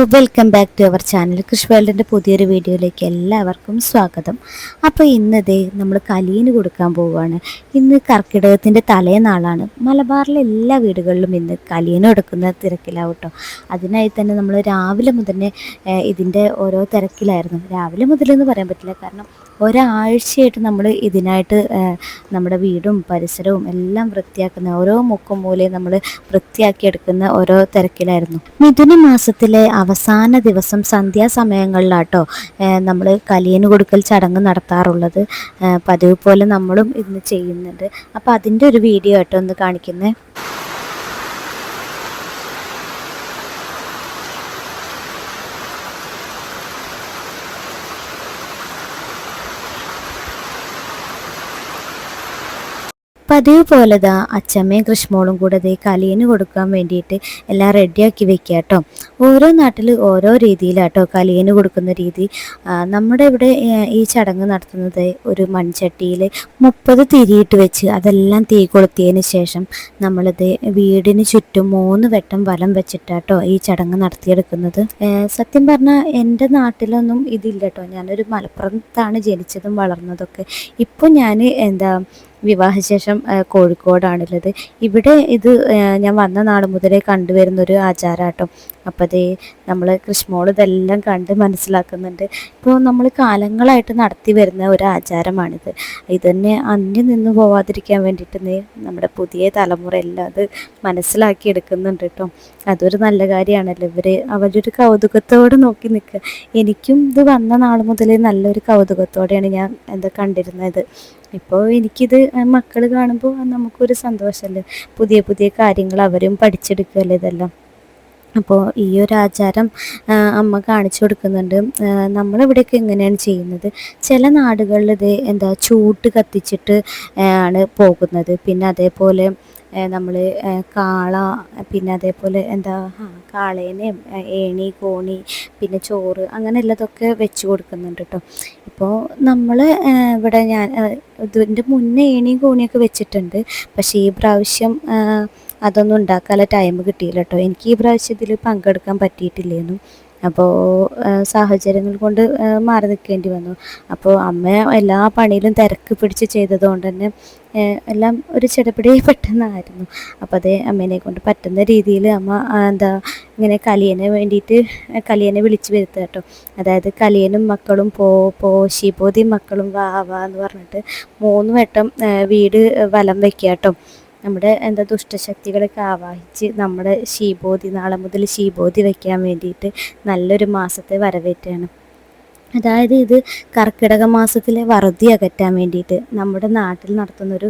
Welcome back to our channel. Krish വേൾഡിന്റെ പുതിയൊരു വീഡിയോയിലേക്ക് എല്ലാവർക്കും സ്വാഗതം. അപ്പോൾ ഇന്നതേ നമ്മൾ കലീന് കൊടുക്കാൻ പോവുകയാണ്. ഇന്ന് കർക്കിടകത്തിന്റെ തലേനാളാണ് മലബാറിലെ എല്ലാ വീടുകളിലും ഇന്ന് കലീന് കൊടുക്കുന്ന തിരക്കിലാവും കേട്ടോ. അതിനായി തന്നെ നമ്മൾ രാവിലെ മുതൽ ഇതിന്റെ ഓരോ തിരക്കിലായിരുന്നു. രാവിലെ മുതലെന്ന് പറയാൻ പറ്റില്ല. കാരണം ഒരാഴ്ചയായിട്ട് നമ്മൾ ഇതിനായിട്ട് നമ്മുടെ വീടും പരിസരവും എല്ലാം വൃത്തിയാക്കുന്ന ഓരോ മുക്കും മൂലയും നമ്മൾ വൃത്തിയാക്കിയെടുക്കുന്ന ഓരോ തിരക്കിലായിരുന്നു. മിഥുന മാസത്തിലെ അവസാന ദിവസം സന്ധ്യാസമയങ്ങളിലാട്ടോ നമ്മൾ കലിയന് കൊടുക്കൽ ചടങ്ങ് നടത്താറുള്ളത്. പതിവ് പോലെ നമ്മളും ഇന്ന് ചെയ്യുന്നുണ്ട്. അപ്പോൾ അതിന്റെ ഒരു വീഡിയോ ആട്ടോ ഒന്ന് കാണിക്കുന്നത് പതിവ് പോലെ ദാ അച്ചമ്മയും കൃഷ്ണമോളും കൂടെ ദേ കലിയന് കൊടുക്കാൻ വേണ്ടിയിട്ട് എല്ലാം റെഡിയാക്കി വെക്കുക കേട്ടോ ഓരോ നാട്ടിൽ ഓരോ രീതിയിലാട്ടോ കലിയന് കൊടുക്കുന്ന രീതി. നമ്മുടെ ഇവിടെ ഈ ചടങ്ങ് നടത്തുന്നത് ഒരു മൺചട്ടിയിൽ മുപ്പത് തിരിയിട്ട് വെച്ച് അതെല്ലാം തീ കൊളുത്തിയതിന് ശേഷം നമ്മളിത് വീടിന് ചുറ്റും മൂന്ന് വട്ടം വലം വെച്ചിട്ടാട്ടോ ഈ ചടങ്ങ് നടത്തിയെടുക്കുന്നത്. സത്യം പറഞ്ഞാൽ എന്റെ നാട്ടിലൊന്നും ഇതില്ല കേട്ടോ ഞാനൊരു മലപ്പുറത്താണ് ജനിച്ചതും വളർന്നതൊക്കെ. ഇപ്പോൾ ഞാൻ എന്താ വിവാഹശേഷം കോഴിക്കോടാണുള്ളത്. ഇവിടെ ഇത് ഞാൻ വന്ന നാൾ മുതലേ കണ്ടുവരുന്നൊരു ആചാരാട്ടോ. അപ്പോൾ അതേ നമ്മൾ കൃഷ്ണമോൾ ഇതെല്ലാം കണ്ട് മനസ്സിലാക്കുന്നുണ്ട്. ഇപ്പോൾ നമ്മൾ കാലങ്ങളായിട്ട് നടത്തി വരുന്ന ഒരു ആചാരമാണിത്. ഇതന്നെ അന്യം നിന്ന് പോവാതിരിക്കാൻ വേണ്ടിയിട്ട് നമ്മുടെ പുതിയ തലമുറ എല്ലാം അത് മനസ്സിലാക്കി എടുക്കുന്നുണ്ട് കേട്ടോ അതൊരു നല്ല കാര്യമാണല്ലോ. ഇവർ അവരൊരു കൗതുകത്തോടെ നോക്കി നിൽക്കുക എനിക്കും ഇത് വന്ന നാൾ മുതലേ നല്ലൊരു കൗതുകത്തോടെയാണ് ഞാൻ എന്താ കണ്ടിരുന്നത്. ഇപ്പോൾ എനിക്കിത് മക്കൾ കാണുമ്പോൾ നമുക്കൊരു സന്തോഷമല്ലേ പുതിയ പുതിയ കാര്യങ്ങൾ അവരും പഠിച്ചെടുക്കുകയല്ലേ ഇതെല്ലാം? അപ്പോൾ ഈ ഒരു ആചാരം അമ്മ കാണിച്ചു കൊടുക്കുന്നുണ്ട്. നമ്മളിവിടെയൊക്കെ എങ്ങനെയാണ് ചെയ്യുന്നത്? ചില നാടുകളിൽ ഇത് എന്താ ചൂട്ട് കത്തിച്ചിട്ട് ആണ് പോകുന്നത്. പിന്നെ അതേപോലെ നമ്മൾ കാള പിന്നെ അതേപോലെ എന്താ കാളേനേം ഏണി കോണി പിന്നെ ചോറ് അങ്ങനെ ഉള്ളതൊക്കെ വെച്ച് കൊടുക്കുന്നുണ്ട് കേട്ടോ ഇപ്പോൾ നമ്മൾ ഇവിടെ ഞാൻ ഇതിന്റെ മുന്നേ ഏണിയും കോണിയൊക്കെ വെച്ചിട്ടുണ്ട്. പക്ഷേ ഈ പ്രാവശ്യം അതൊന്നും ഉണ്ടാക്കാനുള്ള ടൈം കിട്ടിയില്ല കേട്ടോ എനിക്ക് ഈ പ്രാവശ്യം ഇതിൽ പങ്കെടുക്കാൻ പറ്റിയിട്ടില്ലേന്നു. അപ്പോൾ സാഹചര്യങ്ങൾ കൊണ്ട് മാറി നിൽക്കേണ്ടി വന്നു. അപ്പോൾ അമ്മ എല്ലാ പണിയിലും തിരക്ക് പിടിച്ച് ചെയ്തതുകൊണ്ട് തന്നെ എല്ലാം ഒരു ചെടപിടി പെട്ടെന്നായിരുന്നു. അപ്പോൾ അത് അമ്മേനെ കൊണ്ട് പറ്റുന്ന രീതിയിൽ അമ്മ എന്താ ഇങ്ങനെ കലിയനെ വേണ്ടിയിട്ട് കലിയനെ വിളിച്ചു വരുത്തുക കേട്ടോ അതായത് കലിയനും മക്കളും പോ പോ ശിബോധി മക്കളും വാ വാ എന്ന് പറഞ്ഞിട്ട് മൂന്ന് വട്ടം വീട് വലം വെക്കുക കേട്ടോ നമ്മുടെ എന്താ ദുഷ്ടശക്തികളൊക്കെ ആവാഹിച്ച് നമ്മുടെ ശീബോധി നാളെ മുതൽ ശീബോധി വയ്ക്കാൻ വേണ്ടിയിട്ട് നല്ലൊരു മാസത്തെ വരവേറ്റാണ്. അതായത് ഇത് കർക്കിടക മാസത്തിലെ വറുതി അകറ്റാൻ വേണ്ടിയിട്ട് നമ്മുടെ നാട്ടിൽ നടത്തുന്നൊരു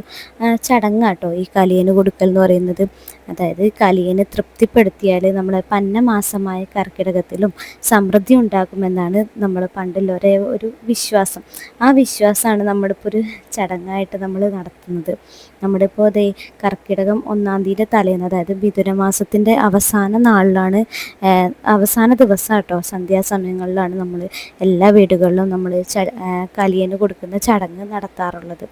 ചടങ്ങാട്ടോ ഈ കലിയന് കൊടുക്കൽ എന്ന് പറയുന്നത്. അതായത് കലിയനെ തൃപ്തിപ്പെടുത്തിയാൽ പന്ന പന്നമാസമായ കർക്കിടകത്തിലും സമൃദ്ധി ഉണ്ടാകുമെന്നാണ് നമ്മൾ പണ്ടുള്ളവരെ ഒരു വിശ്വാസം. ആ വിശ്വാസമാണ് നമ്മളിപ്പോൾ ഒരു ചടങ്ങായിട്ട് നമ്മൾ നടത്തുന്നത്. നമ്മുടെ ഇപ്പോൾ അതേ കർക്കിടകം ഒന്നാം തീയതി തലേന്ന് അതായത് മിഥുനമാസത്തിന്റെ അവസാന നാളിലാണ് അവസാന ദിവസം കേട്ടോ സന്ധ്യാസമയങ്ങളിലാണ് നമ്മൾ എല്ലാ വീടുകളിലും നമ്മൾ കലിയന് കൊടുക്കുന്ന ചടങ്ങ് നടത്താറുള്ളത്.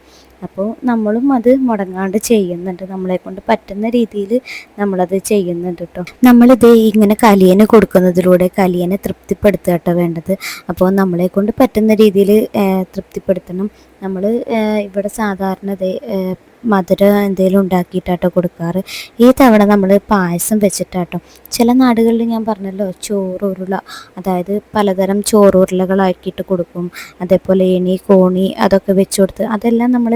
അപ്പോൾ നമ്മളും അത് മുടങ്ങാണ്ട് ചെയ്യുന്നുണ്ട്. നമ്മളെ കൊണ്ട് പറ്റുന്ന രീതിയിൽ നമ്മളത് ചെയ്യുന്നുണ്ട് കേട്ടോ നമ്മളിത് ഇങ്ങനെ കലിയന് കൊടുക്കുന്നതിലൂടെ കലിയനെ തൃപ്തിപ്പെടുത്തുക കേട്ടോ വേണ്ടത്. അപ്പോൾ നമ്മളെ കൊണ്ട് പറ്റുന്ന രീതിയിൽ തൃപ്തിപ്പെടുത്തണം. നമ്മൾ ഇവിടെ സാധാരണ മധുരം എന്തെങ്കിലും ഉണ്ടാക്കിയിട്ടാട്ടോ കൊടുക്കാറ്. ഈ തവണ നമ്മൾ പായസം വെച്ചിട്ടാട്ടോ. ചില നാടുകളിൽ ഞാൻ പറഞ്ഞല്ലോ ചോറുരുള അതായത് പലതരം ചോറുരുളകളാക്കിയിട്ട് കൊടുക്കും. അതേപോലെ ഏണി കോണി അതൊക്കെ വെച്ച് കൊടുത്ത് അതെല്ലാം നമ്മൾ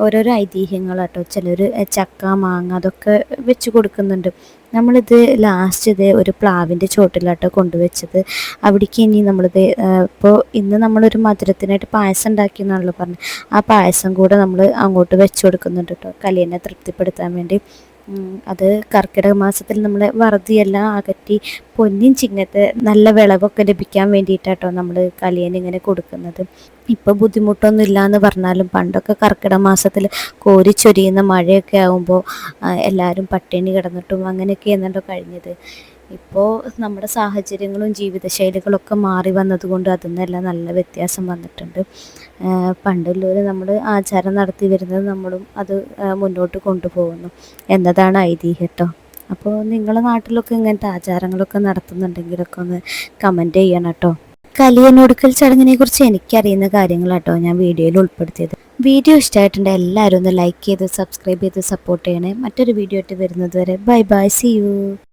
ഓരോരോ ഐതിഹ്യങ്ങളാട്ടോ. ചിലർ ചക്ക മാങ്ങ അതൊക്കെ വെച്ച് കൊടുക്കുന്നുണ്ട്. നമ്മളിത് ലാസ്റ്റ് ഇത് ഒരു പ്ലാവിന്റെ ചോട്ടിലാട്ടോ കൊണ്ടുവച്ചത്. അവിടേക്ക് ഇനി നമ്മളിത് ഇപ്പോൾ ഇന്ന് നമ്മളൊരു മധുരത്തിനായിട്ട് പായസം ഉണ്ടാക്കിയെന്നാണല്ലോ പറഞ്ഞത്. ആ പായസം കൂടെ നമ്മൾ അങ്ങോട്ട് വെച്ച് കൊടുക്കുന്നുണ്ട് കേട്ടോ കലിയനെ തൃപ്തിപ്പെടുത്താൻ വേണ്ടി. അത് കർക്കിടക മാസത്തിൽ നമ്മൾ വറുതിയെല്ലാം അകറ്റി പൊന്നിൻ ചിങ്ങത്ത് നല്ല വിളവൊക്കെ ലഭിക്കാൻ വേണ്ടിയിട്ടാട്ടോ നമ്മൾ കലിയന് ഇങ്ങനെ കൊടുക്കുന്നത്. ഇപ്പോൾ ബുദ്ധിമുട്ടൊന്നും ഇല്ല എന്ന് പറഞ്ഞാലും പണ്ടൊക്കെ കർക്കിടക മാസത്തിൽ കോരിച്ചൊരിയുന്ന മഴയൊക്കെ ആകുമ്പോൾ എല്ലാവരും പട്ടിണി കിടന്നിട്ടും അങ്ങനെയൊക്കെ ആയിരുന്നല്ലോ കഴിഞ്ഞത്. ഇപ്പോൾ നമ്മുടെ സാഹചര്യങ്ങളും ജീവിതശൈലികളൊക്കെ മാറി വന്നതുകൊണ്ട് അതിൽ നിന്നെല്ലാം നല്ല വ്യത്യാസം വന്നിട്ടുണ്ട്. പണ്ടുള്ളവർ നമ്മൾ ആചാരം നടത്തി വരുന്നത് നമ്മളും അത് മുന്നോട്ട് കൊണ്ടുപോകുന്നു എന്നതാണ് ഐതിഹ്യം കേട്ടോ. അപ്പോൾ നിങ്ങളുടെ നാട്ടിലൊക്കെ ഇങ്ങനത്തെ ആചാരങ്ങളൊക്കെ നടത്തുന്നുണ്ടെങ്കിലൊക്കെ ഒന്ന് കമന്റ് ചെയ്യണം കേട്ടോ. കലിയനൊടുക്കൽ ചടങ്ങിനെ കുറിച്ച് എനിക്കറിയുന്ന കാര്യങ്ങളാട്ടോ ഞാൻ വീഡിയോയിൽ ഉൾപ്പെടുത്തിയത്. വീഡിയോ ഇഷ്ടമായിട്ടുണ്ട് എല്ലാവരും ഒന്ന് ലൈക്ക് ചെയ്ത് സബ്സ്ക്രൈബ് ചെയ്ത് സപ്പോർട്ട് ചെയ്യണേ. മറ്റൊരു വീഡിയോ ആയിട്ട് വരുന്നത് വരെ ബൈ ബൈ സി യു